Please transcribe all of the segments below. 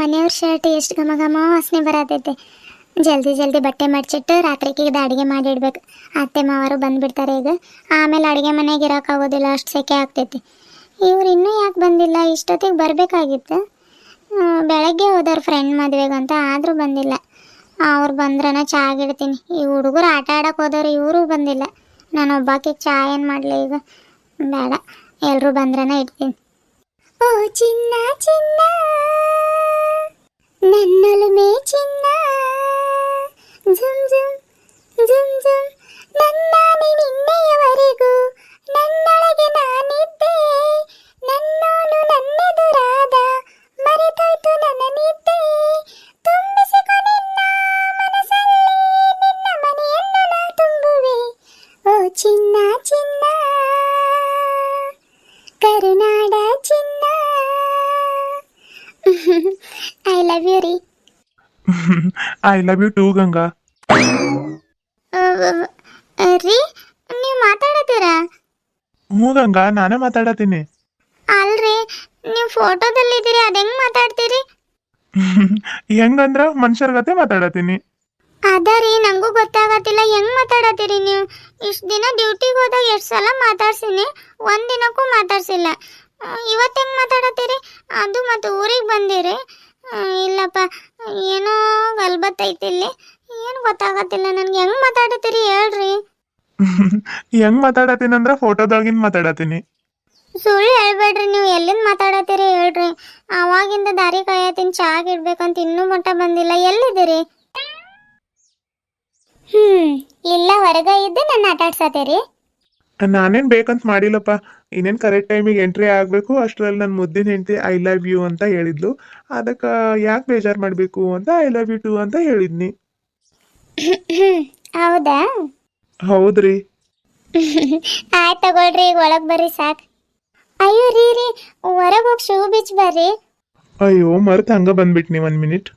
ಮನೆಯವ್ರ ಶರ್ಟ್ ಎಷ್ಟು ಘಮ ಘಮ ವಾಸನೆ ಬರತೈತೆ. ಜಲ್ದಿ ಜಲ್ದಿ ಬಟ್ಟೆ ಮಡ್ಚಿಟ್ಟು ರಾತ್ರಿಗೆ ಇದು ಅಡುಗೆ ಮಾಡಿಡ್ಬೇಕು ಅತ್ತೆ ಮಾವರು ಬಂದ್ಬಿಡ್ತಾರೆ ಈಗ. ಆಮೇಲೆ ಅಡುಗೆ ಮನೆಗೆ ಇರೋಕ್ಕಾಗೋದಿಲ್ಲ ಅಷ್ಟು ಸೆಕೆ ಆಗ್ತೈತಿ. ಇವ್ರು ಇನ್ನೂ ಯಾಕೆ ಬಂದಿಲ್ಲ? ಇಷ್ಟೊತ್ತಿಗೆ ಬರಬೇಕಾಗಿತ್ತು. ಬೆಳಗ್ಗೆ ಹೋದವ್ರ ಫ್ರೆಂಡ್ ಮದುವೆಗಂತ ಆದರೂ ಬಂದಿಲ್ಲ. ಅವ್ರು ಬಂದ್ರನ ಚಾ ಗಿಡ್ತೀನಿ. ಈ ಹುಡುಗರು ಆಟ ಆಡೋಕೆ ಹೋದವ್ರು ಇವರು ಬಂದಿಲ್ಲ. ನಾನು ಒಬ್ಬಾಕಿ ಚಾ ಏನು ಮಾಡಲಿ ಈಗ? ಬೇಡ. ಎಲ್ಲರೂ ಬಂದ್ರನ ಇಡ್ತೀನಿ. ಓ ಚಿನ್ನ I love you too Ganga. ರೀ ನೀವು ಮಾತಾಡತ್ತೀರಾ? ಹ್ಞೂ ಗಂಗಾ ನಾನೇ ಮಾತಾಡತ್ತೀನಿ. ಅಲ್ರಿ ನೀವು ಫೋಟೋದಲ್ಲಿದ್ದೀರಿ ಅದು ಹೆಂಗೆ ಮಾತಾಡ್ತೀರಿ? ಹೆಂಗಂದ್ರ ಮನುಷ್ಯರ ಗತೆ ಮಾತಾಡತ್ತೀನಿ. ಅದ ರೀ ನಂಗೂ ಗೊತ್ತಾಗತ್ತಿಲ್ಲ ಹೆಂಗ್ ಮಾತಾಡತ್ತೀರಿ ನೀವು? ಇಷ್ಟು ದಿನ ಡ್ಯೂಟಿಗೆ ಹೋದಾಗ ಎಷ್ಟು ಸಲ ಮಾತಾಡ್ಸೀನಿ ಒಂದ್ ದಿನಕ್ಕೂ ಮಾತಾಡ್ಸಿಲ್ಲ. ಇವತ್ತು ಹೆಂಗ್ ಮಾತಾಡತ್ತೀರಿ? ಅದು ಮತ್ತೆ ಊರಿಗೆ ಬಂದಿರಿ. ಇಲ್ಲಪ್ಪ ಏನೋ ಗಲ್ಬತ್ತೈತಿ ಇಲ್ಲಿ. ಏನು ಗೊತ್ತಾಗತ್ತಿಲ್ಲ ನನಗೆ. ಹೆಂಗ್ ಮಾತಾಡತ್ತೀರಿ ಹೇಳ್ರಿ. ಹೆಂಗ್ ಮಾತಾಡತ್ತೀನಿ ಅಂದ್ರೆ ಫೋಟೋದಾಗಿನ ಮಾತಾಡತ್ತೀನಿ. ಸುಳ್ಳು ಹೇಳ್ಬೇಡ್ರಿ ನೀವು ಎಲ್ಲಿಂದ ಮಾತಾಡತ್ತೀರಿ ಹೇಳ್ರಿ. ಅವಾಗಿಂದ ದಾರಿ ಕಾಯತ್ತೀನಿ ಚಾಗ್ ಇಡ್ಬೇಕಂತ ಇನ್ನೂ ಮಟ್ಟ ಬಂದಿಲ್ಲ. ಎಲ್ಲಿದ್ದೀರಿ? ಹ್ಮ್ ಇಲ್ಲ ಹೊರಗ ಇದ್ದು ನಾನು ಆಟ ಆಡ್ಸತ್ತೀರಿ ನಾನೇನ್ ಬೇಕಂತ ಮಾಡಿಲ್ಲಪ್ಪ. ಇನ್ನೇನ್ ಕರೆಕ್ಟ್ ಟೈಮಿಗೆ ಎಂಟ್ರಿ ಆಗಬೇಕು ಅಷ್ಟರಲ್ಲಿ ನನ್ನ ಮುದ್ದಿನ ಹೆಂಡತಿ ಐ ಲವ್ ಯು ಅಂತ ಹೇಳಿದ್ಲು. ಅದಕ್ಕೆ ಯಾಕೆ ಬೇಜಾರ್ ಮಾಡಬೇಕು ಅಂತ ಐ ಲವ್ ಯು ಟು ಅಂತ ಹೇಳಿದ್ನಿ. ಹೌದಾ? ಹೌದ್ರಿ. ಆಯ್ತು ತಗೊಳ್ರಿ ಈಗ ಒಳಗೆ ಬರ್ರಿ ಸಾಕ್. ಅಯ್ಯೋ ರೀ ರೀ ಹೊರಗೆ ಹೋಗಿ ಶೂ ಬಿಚ್ ಬರ್ರಿ. ಅಯ್ಯೋ ಮರ್ತ್ ಹಂಗ ಬಂದ್ಬಿಟ್ನಿ ಒಂದ್ ಮಿನಿಟ್.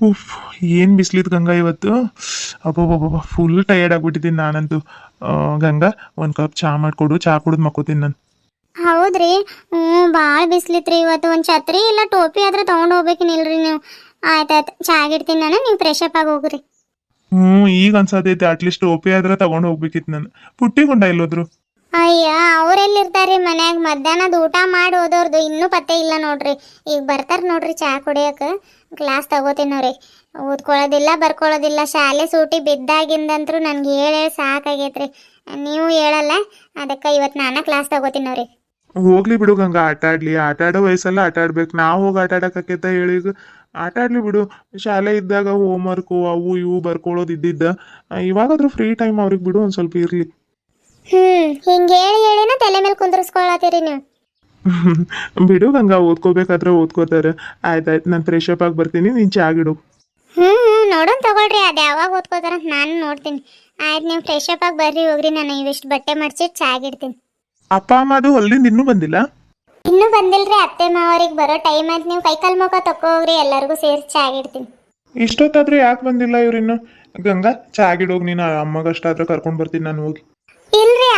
ಉಫ್ ಏನ್ ಬಿಸ್ಲಿದ್ ಗಂಗಾ ಇವತ್ತು. ಅಬ್ಬಬ್ಬಬ್ಬ ಫುಲ್ ಟಯರ್ಡ್ ಆಗ್ಬಿಟ್ಟಿದ್ದೀನಿ ನಾನಂತೂ. ಗಂಗಾ ಒಂದು ಕಪ್ ಚಾ ಮಾಡಿಕೊಡು. ಚಾ ಕುಡಿದು ಮಕ್ಕೋತೀನಿ ನಾನು. ಹೌದ್ರಿ. ಹ್ಞೂ ಭಾಳ ಬಿಸ್ಲಿತ್ರಿ ಇವತ್ತು. ಒಂದು ಛತ್ರಿ ಇಲ್ಲ ಟೋಪಿ ಆದ್ರೆ ತೊಗೊಂಡು ಹೋಗ್ಬೇಕಿನಿಲ್ರಿ ನೀವು. ಆಯ್ತಾಯ್ತು ಇರ್ತೀನಿ ನಾನು. ನೀವು ಫ್ರೆಶ್ ಅಪ್ ಆಗಿ ಹೋಗ್ರಿ. ಹ್ಞೂ ಈಗ ಅನ್ಸತೈತೆ. ಅಟ್ಲೀಸ್ಟ್ ಓಪಿ ಆದ್ರೆ ತಗೊಂಡ್ ಹೋಗ್ಬೇಕಿತ್ತು ನಾನು. ಪುಟ್ಟಿ ಗುಂಡ ಇಲ್ಲೋದ್ರು ಅಯ್ಯ ಅವ್ರೆಲ್ಲಿರ್ತಾರ್ರಿ ಮನ್ಯಾಗ? ಮಧ್ಯಾಹ್ನದ ಊಟ ಮಾಡಿ ಹೋದವ್ರದ್ದು ಇನ್ನೂ ಪತ್ತೆ ಇಲ್ಲ ನೋಡ್ರಿ. ಈಗ ಬರ್ತಾರೆ ನೋಡ್ರಿ ಚಾ ಕುಡಿಯೋಕೆ. ಕ್ಲಾಸ್ ತಗೋತೀನಿ ಅವ್ರಿಗೆ ಓದ್ಕೊಳ್ಳೋದಿಲ್ಲ, ಬರ್ಕೊಳ್ಳೋದಿಲ್ಲ. ಶಾಲೆ ಸೂಟಿ ಬಿದ್ದಾಗಿಂದಂತ್ರು ನನ್ಗೆ ಹೇಳಿ ಸಾಕಾಗೈತ್ರಿ. ನೀವು ಹೇಳಲ್ಲ, ಅದಕ್ಕೆ ಇವತ್ತು ನಾನು ಕ್ಲಾಸ್ ತಗೋತೀನವ್ರಿ ಹೋಗ್ಲಿ ಬಿಡು ಗಂಗ, ಆಟ ಆಡ್ಲಿ. ಆಟ ಆಡೋ ವಯಸ್ಸಲ್ಲ ಆಟ ಆಡ್ಬೇಕು. ನಾವು ಹೋಗಿ ಆಟ ಆಡಕತ್ತೈತ ಹೇಳಿ ಆಟ ಆಡ್ಲಿ ಬಿಡು. ಶಾಲೆ ಇದ್ದಾಗ ಹೋಮ್ ವರ್ಕು ಅವು ಇವು ಬರ್ಕೊಳ್ಳೋದು ಇದ್ದಿದ್ದ. ಇವಾಗಾದ್ರೂ ಫ್ರೀ ಟೈಮ್ ಅವ್ರಿಗೆ ಬಿಡು ಒಂದು ಸ್ವಲ್ಪ ಇರ್ಲಿ. ಹ್ಮ್ ಹಿಂಗೆ ಹೇಳಿ ಹೇಳಿನ ತಲೆ ಮೇಲೆ ಕುಂದ್ರಸ್ಕೊಳತ್ತೀರಿ ನೀವು. ಬಿಡು ಗಂಗಾ ಓದ್ಕೋಬೇಕಾದ್ರೆ ಓದ್ಕೋತಾರೆ. ಆಯ್ತಾಯ್ತು ನಾನು ಫ್ರೆಶ್ ಅಪ್ ಆಗಿ ಬರ್ತೀನಿ ನೀನ್ ಚಾಗಿಡು ಹ್ಮ್ ಹ್ಮ್ ನೋಡೋಣ ತಗೊಳ್ರಿ ಅದು ಯಾವಾಗ ಓದ್ಕೋತಾರ ಅಂತ ನಾನು ನೋಡ್ತೀನಿ. ಆಯ್ತು ನೀವು ಫ್ರೆಶ್ ಅಪ್ ಆಗಿ ಬರ್ರಿ ಹೋಗ್ರಿ ನಾನು ಇವಿಷ್ಟು ಬಟ್ಟೆ ಚಾ ಚಾಗಿಡ್ತೀನಿ ಅಪ್ಪ ಅಮ್ಮ ಅದು ಹೊಲ್ದಿಂದ ಇನ್ನೂ ಬಂದಿಲ್ಲ? ಇನ್ನೂ ಬಂದಿಲ್ರಿ ಅತ್ತೆ ಮಾವರಿಗೆ ಬರೋ ಟೈಮ್ ಆಯ್ತು ನೀವು ಕೈಕಾಲು ಮುಖ ತಕೋಗ್ರಿ ಎಲ್ಲರಿಗೂ ಸೇರಿಸಿ ಚಾಗಿಡ್ತೀನಿ ಇಷ್ಟೊತ್ತಾದ್ರೂ ಯಾಕೆ ಬಂದಿಲ್ಲ ಇವ್ರಿನ್ನು ಗಂಗಾ ಚಾಗಿಡೋಗಿ ನೀನು ಅಮ್ಮಗಷ್ಟಾದ್ರೂ ಕರ್ಕೊಂಡು ಬರ್ತೀನಿ ನಾನು ಹೋಗಿ.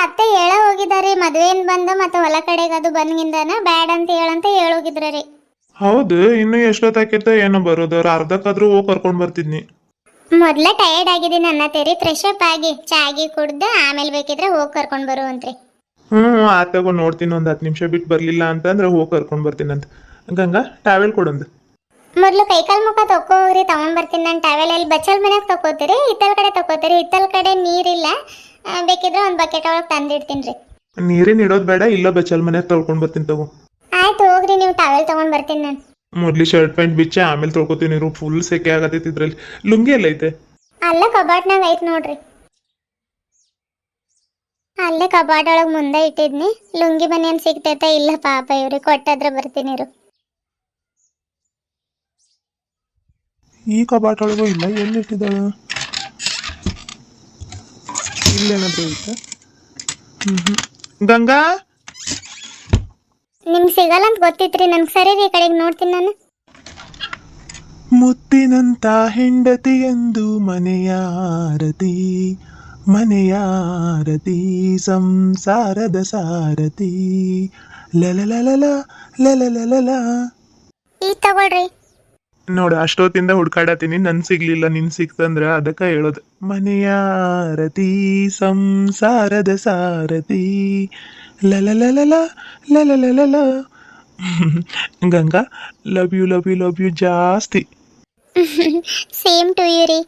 ಅತ್ತೆ ಹೇಳ ಹೋಗಿದಾರಿ ಮದ್ವೆನ್ ಬಂದ ಮತ್ತೆ ಹೊಲ ಕಡೆಗೆ ಅದು ಬಂದ್ಗಿಂದನ ಬ್ಯಾಡ್ ಅಂತ ಹೇಳಂತ ಹೇಳೋಗಿದ್ರ ಹೌದು ಇನ್ನು ಎಷ್ಟೊತ್ತಾಕಿತ್ತ ಏನೋ ಬರೋದು ಅವ್ರು ಅರ್ಧಕ್ಕಾದ್ರೂ ಹೋಗಿ ಕರ್ಕೊಂಡ್ ಬರ್ತಿದ್ನಿ. ಮೊದ್ಲ ಟಯರ್ಡ್ ಆಗಿದ್ದೀನಿ ತೆರಿ ಫ್ರೆಶ್ ಅಪ್ ಆಗಿ ಚಾಗಿ ಕುಡ್ದು ಆಮೇಲೆ ಬೇಕಿದ್ರೆ ಹೋಗಿ ಕರ್ಕೊಂಡ್ ಬರುವಂತ್ರಿ. ಹ್ಮ್ ಆತ ತಗೊಂಡು ನೋಡ್ತೀನಿ ಒಂದ್ ಹತ್ತು ನಿಮಿಷ ಬಿಟ್ಟು ಬರಲಿಲ್ಲ ಅಂತಂದ್ರೆ ಹೋಗಿ ಕರ್ಕೊಂಡ್ ಬರ್ತೀನಂತ ಗಂಗಾ ಟ್ರಾವೆಲ್ ಕೊಡೊಂದು ಮೊದ್ಲು ಕೈಕಾಲ್ ಮುಖ ತಕೋರಿ ತಗೊಂಡ್ ಬರ್ತೀನಿ. ನಾನು ಟ್ರಾವೆಲ್ ಅಲ್ಲಿ ಬಚ್ಚಲ್ ಮನ್ಯಾಗ ತಕೋತೀರಿ ಇತ್ತಲ್ ಕಡೆ ತಕೋತೀರಿ ಇತ್ತಲ್ ಕಡೆ ನೀರಿಲ್ಲ ಬೇಕಿದ್ರೆ ಒಂದು ಬಕೆಟ್ ಒಳಗೆ ತಂದಿಡ್ತೀನಿ ರೀ. ನೀರೇನು ಇಡೋದು ಬೇಡ ಇಲ್ಲ ಬೆಚ್ಚಲ್ ಮನೆ ತೊಳ್ಕೊಂಡ್ ಬರ್ತೀನಿ ತಗೋ. ಆಯ್ತು ಹೋಗ್ರಿ ನೀವು ಟವೆಲ್ ತಗೊಂಡ್ ಬರ್ತೀನಿ ನಾನು. ಮೊದ್ಲಿ ಶರ್ಟ್ ಪ್ಯಾಂಟ್ ಬಿಚ್ಚೆ ಆಮೇಲೆ ತೊಳ್ಕೊತೀನಿ ಫುಲ್ ಸೆಕೆ ಆಗತೈತಿ ಇದ್ರಲ್ಲಿ. ಲುಂಗಿ ಎಲ್ಲ ಐತೆ? ಅಲ್ಲೇ ಕಬಾಟ್ನಾಗ ಐತೆ ನೋಡ್ರಿ. ಅಲ್ಲೇ ಕಬಾಟ್ ಒಳಗೆ ಮುಂದೆ ಇಟ್ಟಿದ್ನಿ. ಲುಂಗಿ ಬನಿಯನ್ ಸಿಗ್ತೈತೆ ಇಲ್ಲ ಪಾಪ ಇವ್ರಿ ಕೊಟ್ಟಾದ್ರೆ ಬರ್ತೀನಿ ಇರು. ಈ ಕಬಾಟ್ ಒಳಗೂ ಇಲ್ಲ ಎಲ್ಲಿ ಇಟ್ಟಿದ್ದಾಳು? ಇಲ್ಲೇನಾದ್ರೂ ಐತೆ ಹ್ಮ್. ಗಂಗಾ? ನಿಮ್ಗೆ ಸಿಗಲ್ಲ ಅಂತ ಗೊತ್ತಿತ್ರಿ ನನ್ಗೆ ಸರಿ ರೀ ಈ ಕಡೆಗೆ ನೋಡ್ತೀನಿ ನಾನು. ಮುತ್ತಿನಂತ ಹೆಂಡತಿಯೆಂದು ಮನೆಯಾರತಿ ಮನೆಯಾರತಿ ಸಂಸಾರದ ಸಾರತಿ ಲಲಲಲಲ ಲಲಲಲಲ ಈ ತಗೊಳ್ರಿ. ನೋಡು ಅಷ್ಟೊತ್ತಿಂದ ಹುಡ್ಕಾಡತೀನಿ ನನ್ ಸಿಗ್ಲಿಲ್ಲ ನಿನ್ ಸಿಕ್ತಂದ್ರ ಅದಕ್ಕ ಹೇಳೋದು. ಮನೆಯ ರತಿ ಸಂಸಾರದ ಸಾರಥಿ. ಲಲಲಲಲ ಲಲಲಲಲ Ganga love you love you love you ಜಾಸ್ತಿ. ಸೇಮ್ ಟು ಯು ರೀ.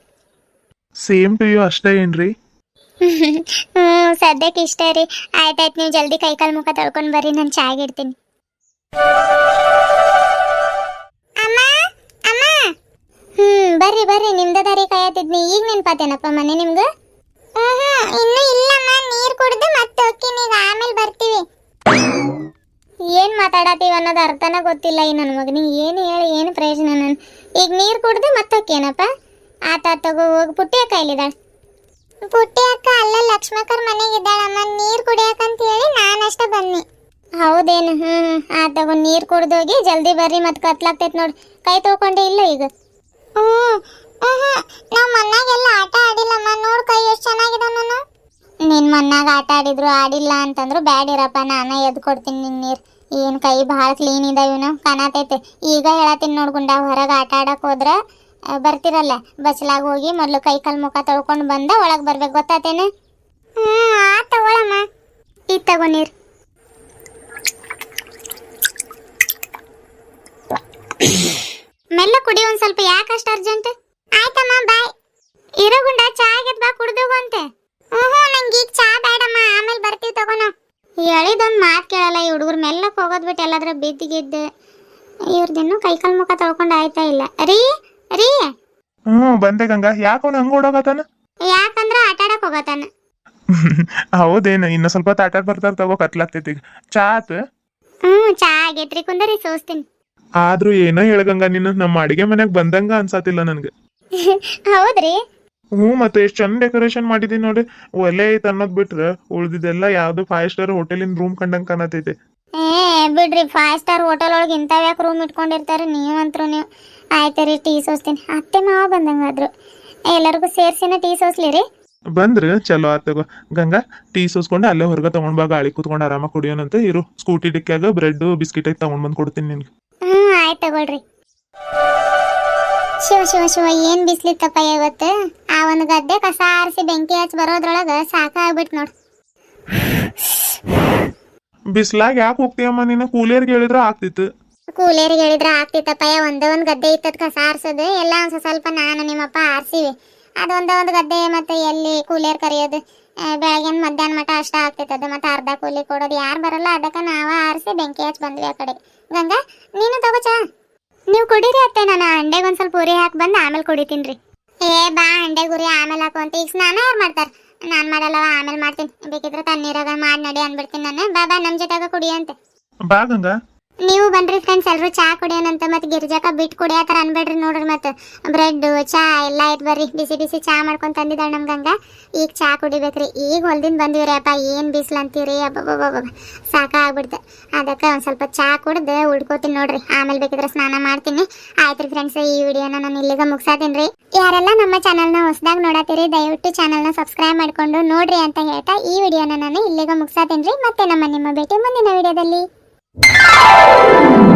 ಸೇಮ್ ಟು ಯು ಅಷ್ಟೇ ಏನ್ರಿ? ಹ್ಮ್ ಸದ್ಯಕ್ಕೆ ಇಷ್ಟ ರೀ. ಆಯ್ತಾಯ್ತು ನೀವು ಜಲ್ದಿ ಕೈಕಾಲು ಮುಖ ತೊಳ್ಕೊಂಡು ಬರ್ರಿ ನಾನು ಚಾಯ್ ಬರ್ರಿ ನಿಮ್ದ ದಾರಿ ಕಾಯತಿದ್ನಿ ಈಗ ನೆನ್ಪಾತೇನಪ್ಪ ಮನೆ ನಿಮ್ಗೆ? ಇನ್ನು ಇಲ್ಲಮ್ಮ. ನೀರು ಕುಡ್ದು ಮತ್ತೆ ಹೋಗ್ತೀನಿ ಈಗ ಆಮೇಲೆ ಬರ್ತೀವಿ. ಏನ್ ಮಾತಾಡತ್ತೀವಿ ಅನ್ನೋದು ಅರ್ಥನ ಗೊತ್ತಿಲ್ಲ ಈ ನನ್ನ ಮಗನಿಗೆ. ಏನು ಹೇಳಿ ಏನು ಪ್ರಯೋಜನ ನಾನು? ಈಗ ನೀರು ಕುಡ್ದು ಮತ್ತೆ ಹೋಗ್ಯೇನಪ್ಪ ಆತ ತಗೋ ಹೋಗಿ ಪುಟ್ಟಿ ಅಕ್ಕ ಇಲ್ಲಿದ್ದಾಳೆ ಪುಟ್ಟಿ ಅಕ್ಕ ಅಲ್ಲ ಲಕ್ಷ್ಮಕರ್ ಮನೆಗೆ ಇದ್ದಾಳಮ್ಮ ನೀರು ಕುಡಿಯಕಂತ ಹೇಳಿ ನಾನಷ್ಟೇ ಬನ್ನಿ ಹೌದೇನು? ಹ್ಞೂ ಆ ತಗೋ ನೀರು ಕುಡ್ದೋಗಿ ಜಲ್ದಿ ಬರ್ರಿ ಮತ್ತೆ ಕತ್ಲಾಗ್ತೈತೆ ನೋಡಿ. ಕೈ ತೊಳ್ಕೊಂಡೆ ಇಲ್ಲ ಈಗ? ಹ್ಞೂ ಆಟ ಆಡಿದ್ರು ಆಡಿಲ್ಲ ಅಂತಂದ್ರು, ಬ್ಯಾಡಿರಪ್ಪ, ನಾನು ಎದ್ದು ಕೊಡ್ತೀನಿ ನಿನ್ನ ನೀರು. ಏನು ಕೈ ಭಾಳ ಕ್ಲೀನ್ ಇದಾವೇನು ಕಾಣತೈತೆ. ಈಗ ಹೇಳತ್ತೀನಿ ನೋಡ್ಕೊಂಡ ಹೊರಗೆ ಆಟ ಆಡಕ್ಕೆ ಹೋದ್ರೆ ಬರ್ತಿರಲ್ಲ. ಬಸ್ಲಾಗ ಹೋಗಿ ಮೊದಲು ಕೈ ಕಾಲು ಮುಖ ತೊಳ್ಕೊಂಡು ಬಂದ, ಒಳಗೆ ಬರ್ಬೇಕು, ಗೊತ್ತಾತೇನೆ? ಹ್ಞೂ ಆ ತಗೊಳಮ್ಮ. ಈ ತಗೋ ನೀರು. ಮೆಲ್ಲ ಕುಡಿ ಒಂದು ಸ್ವಲ್ಪ, ಯಾಕೆ ಅಷ್ಟು ಅರ್ಜೆಂಟ್ ಆಯ್ತಮ್ಮ, ಬಾಯ್. ಇರೋ ಗುಂಡ, ಚಾ ಬಾ ಬಾ, ಕುಡ್ದೋಗು ಹೇಳಿದೊಂದು ಮಾತು ಕೇಳಲ್ಲ ಈ ಹುಡುಗರು ಮೆಲ್ಲಕ್ಕೆ ಹೋಗೋದು ಬಿಟ್ಟು ಎಲ್ಲಾದ್ರೂ ಬಿದ್ದಿಗೆದ್ದು ಇವ್ರದಿನ್ನೂ ಕೈಕಾಲು ಮುಖ ತೊಳ್ಕೊಂಡು ಆಯ್ತಾ ಇಲ್ಲ. ರೀ ರೀ. ಹ್ಞೂ ಬಂದೆ ಗಂಗಾ. ಯಾಕೋನ್ ಹಂಗ ಓಡೋಗತಾನ ಯಾಕಂದ್ರ ಆಟ ಆಡಕ್ ಹೋಗತಾನ ಹೌದೇನು ಇನ್ನು ಸ್ವಲ್ಪ ಆಟ ಬರ್ತಾರ ತಗೋ ಕತ್ಲಾಗ್ತೈತಿ ಈಗ. ಚಾ ಆತ? ಹ್ಞೂ ಚಾ ಆಗೈತ್ರಿ ಕುಂದರಿ ಸೋಸ್ತೀನಿ. ಆದ್ರೂ ಏನೋ ಹೇಳಗಂಗ ನೀನು ನಮ್ಮ ಅಡಿಗೆ ಮನೆಗೆ ಬಂದಂಗ ಅನ್ಸಾತಿಲ್ಲ ನನ್ಗೆ. ಹೌದ್ರಿ. ಹ್ಞೂ ಮತ್ತೆ ಎಷ್ಟು ಚಂದ ಡೆಕೋರೇಷನ್ ಮಾಡಿದೀನಿ ನೋಡಿ. ಒಲೆ ಐತೆ ಅನ್ನೋದ್ ಬಿಟ್ರೆ ಉಳ್ದಿದ್ದೆಲ್ಲ ಯಾವ್ದು ಫೈವ್ ಸ್ಟಾರ್ ಹೋಟೆಲಿನ ರೂಮ್ ಕಂಡಂಗೆ ಕಾಣತೈತೆ. ಏ ಬಿಡ್ರಿ ಫೈವ್ ಸ್ಟಾರ್ ಹೋಟೆಲ್ ಒಳಗೆ ಇಂಥವ್ ಯಾಕೆ ರೂಮ್ ಇಟ್ಕೊಂಡಿರ್ತಾರೆ? ನೀವಂತ್ರು ನೀವು. ಆಯ್ತು ರೀ ಟೀ ಸೋಸ್ತೀನಿ. ಅತ್ತೆ ಮಾವ ಬಂದಂಗಾದ್ರು. ಎಲ್ಲರಿಗೂ ಸೇರ್ಸಿನ ಟೀ ಸೋಸ್ಲಿ ರೀ? ಬಂದ್ರ ಚಲೋ ಆತ್ ತಗೋ. ಗಂಗಾ ಟೀ ಸೋಸ್ಕೊಂಡು ಅಲ್ಲೇ ಹೊರಗೆ ತಗೊಂಡ್ ಬಾ ಗಾಳಿ ಕೂತ್ಕೊಂಡು ಆರಾಮಾಗಿ ಕುಡಿಯೋನಂತ ಇರು ಸ್ಕೂಟಿ ಆಗ ಬ್ರೆಡ್ ಬಿಸ್ಕಿಟ್ ಆಗಿ ತಗೊಂಡ್ ಬಂದ್ ಕೊಡ್ತೀನಿ ನಿನ್ಗೆ. ಹ್ಞೂ ಆಯ್ತು ತಗೊಳ್ರಿ. ಶಿವ ಶಿವ ಶಿವ ಏನ್ ಬಿಸ್ಲಿತ್ತಪ್ಪ ಇವತ್ತು? ಒಂದು ಗದ್ದೆ ಕಸ ಆರಿಸಿ ಬೆಂಕಿ ಹಚ್ಚಿ ಬರೋದ್ರೊಳಗೆ ಸಾಕಾಗ್ಬಿಟ್ಟು ನೋಡ್. ಬಿಸ್ಲಾಗ ಯಾಕೆ ಹೋಗ್ತೀಯಮ್ಮ ನೀನು? ಕೂಲಿಯರ್ಗೆ ಹೇಳಿದ್ರ ಆಗ್ತಿತ್ತು. ಕೂಲಿಯರಿಗೆ ಹೇಳಿದ್ರೆ ಆಗ್ತಿತ್ತಪ್ಪ ಒಂದೇ ಒಂದು ಗದ್ದೆ ಇತ್ತದ ಕಸ ಆರಿಸೋದು ಎಲ್ಲ ಒಂದು ಸ್ವಲ್ಪ ನಾನು ನಿಮ್ಮಪ್ಪ ಆರ್ಸಿವಿ. ಅದೊಂದೇ ಒಂದೇ ಒಂದು ಗದ್ದೆ ಮತ್ತೆ ಎಲ್ಲಿ ಕೂಲಿಯರ್ ಕರೆಯೋದು ಬೆಳಗ್ಗೆ ಮಧ್ಯಾಹ್ನ ಮಟ ಅಷ್ಟ ಆಗ್ತಿತ್ತದ ಮತ್ತೆ ಅರ್ಧ ಕೂಲಿ ಕೊಡೋದು. ಯಾರು ಬರಲ್ಲ ಅದಕ್ಕೆ ನಾವ ಆರಿಸಿ ಬೆಂಕಿ ಹಚ್ಚಿ ಬಂದ್ವಿ ಆ ಕಡೆ. ಗಂಗಾ ನೀನು ತಗೋಚಾ ನೀವು ಕುಡೀರಿ ಅತ್ತೆ ನಾನು ಅಂಡೆಗೆ ಒಂದು ಸ್ವಲ್ಪ ಉರಿ ಹಾಕಿ ಬಂದು ಆಮೇಲೆ ಕುಡಿತೀನಿ ರೀ. ಏ, ಬಾ ಅಂಡೆ ಗುರಿ, ಆಮೇಲೆ ಹಾಕು ಅಂತ. ಈಗ ಸ್ನಾನ ಯಾರು ಮಾಡ್ತಾರೆ? ನಾನು ಮಾಡಲ್ಲ ಆಮೇಲೆ ಮಾಡ್ತೀನಿ. ಬೇಕಿದ್ರೆ ತಣ್ಣೀರಾಗ ಮಾಡಿ ನಡಿ ಅನ್ಬಿಡ್ತೀನಿ ನಾನು. ಬಾ ಬಾ ನಮ್ಮ ಜೊತೆಗ ಕುಡಿಯಂತೆ ಬಾ ಗಂಗಾ. ನೀವು ಬನ್ರಿ ಫ್ರೆಂಡ್ಸ್ ಎಲ್ಲರೂ ಚಾ ಕುಡಿಯೋಣಂತ ಮತ್ತೆ ಗಿರ್ಜಾಕ ಬಿಟ್ಟು ಕುಡಿಯತ್ತಾರ ಅನ್ಬೇಡ್ರಿ ನೋಡ್ರಿ ಮತ್ತೆ. ಬ್ರೆಡ್ ಚಾ ಎಲ್ಲ ಐತ್ ಬರ್ರಿ. ಬಿಸಿ ಬಿಸಿ ಚಾ ಮಾಡ್ಕೊಂಡು ತಂದಿದ್ದಾಳೆ ನಮ್ಗೆ ಗಂಗ ಈಗ ಚಾ ಕುಡಿಬೇಕ್ರಿ. ಈಗ ಹೊಲ್ದಿಂದ ಬಂದಿವ್ರಿ. ಅಪ್ಪ ಏನು ಬಿಸಿಲು ಅಂತೀರಿ? ಅಬ್ಬಬ್ಬಬ್ಬ ಸಾಕಾಗ್ಬಿಡ್ತು. ಅದಕ್ಕೆ ಒಂದು ಸ್ವಲ್ಪ ಚಾ ಕುಡ್ದು ಉಡ್ಕೋತೀನಿ ನೋಡ್ರಿ. ಆಮೇಲೆ ಬೇಕಿದ್ರೆ ಸ್ನಾನ ಮಾಡ್ತೀನಿ. ಆಯ್ತು ರೀ ಫ್ರೆಂಡ್ಸ್ ಈ ವಿಡಿಯೋನ ನಾನು ಇಲ್ಲಿಗ ಮುಗಿಸಾತೀನಿ ರೀ ಯಾರೆಲ್ಲ ನಮ್ಮ ಚಾನಲ್ನ ಹೊಸದಾಗಿ ನೋಡತ್ತೀರಿ, ದಯವಿಟ್ಟು ಚಾನಲ್ನ ಸಬ್ಸ್ಕ್ರೈಬ್ ಮಾಡಿಕೊಂಡು ನೋಡ್ರಿ ಅಂತ ಹೇಳ್ತಾ ಈ ವಿಡಿಯೋನ ನಾನು ಇಲ್ಲಿಗೆ ಮುಗಿಸಾತೀನಿ ರೀ ಮತ್ತೆ ನಮ್ಮ ನಿಮ್ಮ ಭೇಟಿ ಮುಂದಿನ ವಿಡಿಯೋದಲ್ಲಿ. Thank you.